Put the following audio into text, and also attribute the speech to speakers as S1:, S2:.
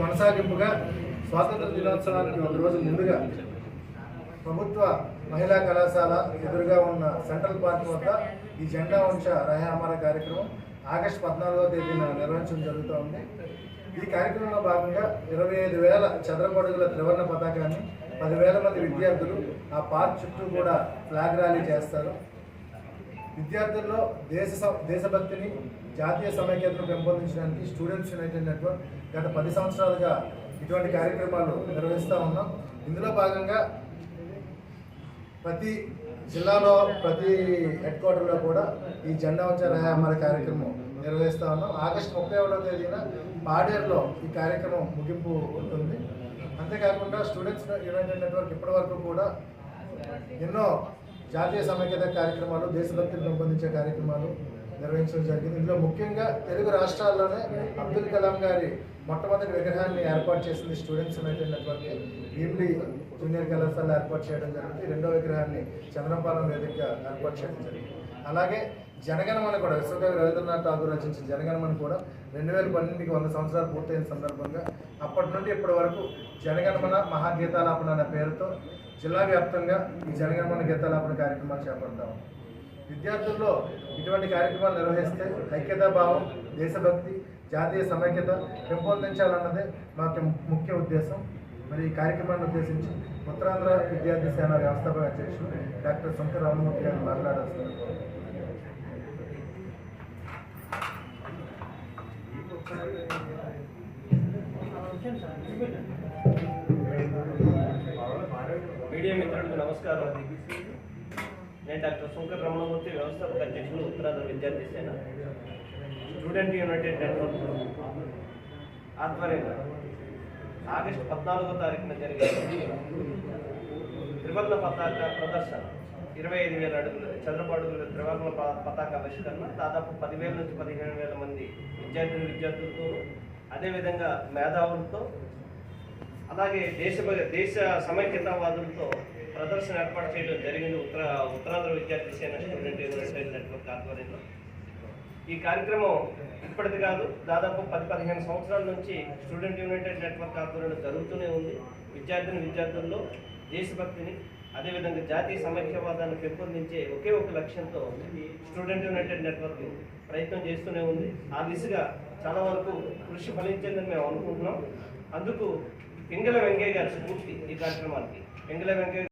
S1: కొనసాగింపుగా స్వాతంత్ర దినోత్సవానికి ఒక రోజు ముందుగా ప్రభుత్వ మహిళా కళాశాల ఎదురుగా ఉన్న సెంట్రల్ పార్క్ వద్ద ఈ జెండా వంశ రహమార కార్యక్రమం ఆగస్టు పద్నాలుగో తేదీన నిర్వహించడం జరుగుతోంది. ఈ కార్యక్రమంలో భాగంగా ఇరవై ఐదు వేల చదరపడుగుల త్రివర్ణ పతాకాన్ని పదివేల మంది విద్యార్థులు ఆ పార్క్ చుట్టూ కూడా ఫ్లాగ్ ర్యాలీ చేస్తారు. విద్యార్థుల్లో దేశ దేశభక్తిని జాతీయ సమైక్యతను పెంపొందించడానికి స్టూడెంట్స్ యునైటెడ్ నెట్వర్క్ గత పది సంవత్సరాలుగా ఇటువంటి కార్యక్రమాలు నిర్వహిస్తూ ఉన్నాం. ఇందులో భాగంగా ప్రతి జిల్లాలో ప్రతి హెడ్ క్వార్టర్లో కూడా ఈ జెండా వంచ రాయమ్మల కార్యక్రమం నిర్వహిస్తూ ఉన్నాం. ఆగస్టు ముప్పై ఒకటో తేదీన పాడేరులో ఈ కార్యక్రమం ముగింపు ఉంటుంది. అంతేకాకుండా స్టూడెంట్స్ యునైటెడ్ నెట్వర్క్ ఇప్పటి వరకు కూడా ఎన్నో జాతీయ సమైక్యత కార్యక్రమాలు దేశభక్తిని పెంపొందించే కార్యక్రమాలు నిర్వహించడం జరిగింది. ఇందులో ముఖ్యంగా తెలుగు రాష్ట్రాల్లోనే అబ్దుల్ కలాం గారి మొట్టమొదటి విగ్రహాన్ని ఏర్పాటు చేసింది students united network. Bheemili junior కళాశాల ఏర్పాటు చేయడం జరిగింది. రెండో విగ్రహాన్ని చంద్రపాలెం వేదికగా ఏర్పాటు చేయడం జరిగింది. అలాగే జనగణమన కూడా విశ్వకవి రవీంద్రనాథ్ ఠాగూర్ రచించిన జనగణమని కూడా రెండు వేల పన్నెండుకి వంద సంవత్సరాలు పూర్తయిన సందర్భంగా అప్పటి నుండి ఇప్పటి వరకు జనగణమన మహాగీతాలాపన అనే పేరుతో జిల్లా వ్యాప్తంగా ఈ జనగణమన గీతాలాపన కార్యక్రమాలు చేపడతాము విద్యార్థుల్లో ఇటువంటి కార్యక్రమాలు నిర్వహిస్తే ఐక్యతా భావం దేశభక్తి జాతీయ సమైక్యత పెంపొందించాలన్నదే మా ముఖ్య ఉద్దేశం. మరి ఈ కార్యక్రమాన్ని ఉద్దేశించి ఉత్తరాంధ్ర విద్యార్థి సేన వ్యవస్థాపక అధ్యక్షులు డాక్టర్ శంకర్ రామమూర్తి గారు మాట్లాడాల్సిన
S2: మీడియా మిత్రులకు నమస్కారం. నేను డాక్టర్ శంకర్ రమణమూర్తి వ్యవస్థాపక అధ్యక్షులు Uttarandhra Vidyarthi Sena student united network ఆధ్వర్యంగా August పద్నాలుగో తారీఖున జరిగే త్రివర్ణ పతాక ప్రదర్శన. ఇరవై ఐదు వేల అడుగులు చంద్రపు అడుగుల త్రివర్ణ పతాక ఆవిష్కరణ. దాదాపు పదివేల నుంచి పదిహేను వేల మంది విద్యార్థులు విద్యార్థులతో అదేవిధంగా మేధావులతో అలాగే దేశ దేశ సమైక్యతావాదులతో ప్రదర్శన ఏర్పాటు చేయడం జరిగింది. ఉత్తర ఉత్తరాంధ్ర విద్యార్థి సేన స్టూడెంట్ యూనివర్సిటీ నెట్వర్క్ ఆధ్వర్యంలో. ఈ కార్యక్రమం ఇప్పటిది కాదు దాదాపు పది పదిహేను సంవత్సరాల నుంచి స్టూడెంట్ యునైటెడ్ నెట్వర్క్ ఆధ్వర్యంలో జరుగుతూనే ఉంది. విద్యార్థిని విద్యార్థుల్లో దేశభక్తిని అదేవిధంగా జాతీయ సమైక్యవాదాన్ని పెంపొందించే ఒకే ఒక లక్ష్యంతో స్టూడెంట్ యునైటెడ్ నెట్వర్క్ ప్రయత్నం చేస్తూనే ఉంది. ఆ దిశగా చాలా వరకు కృషి ఫలించిందని మేము అనుకుంటున్నాం. అందుకు పింగళ వెంకయ్య గారి స్ఫూర్తి ఈ కార్యక్రమానికి. పింగళ వెంకయ్య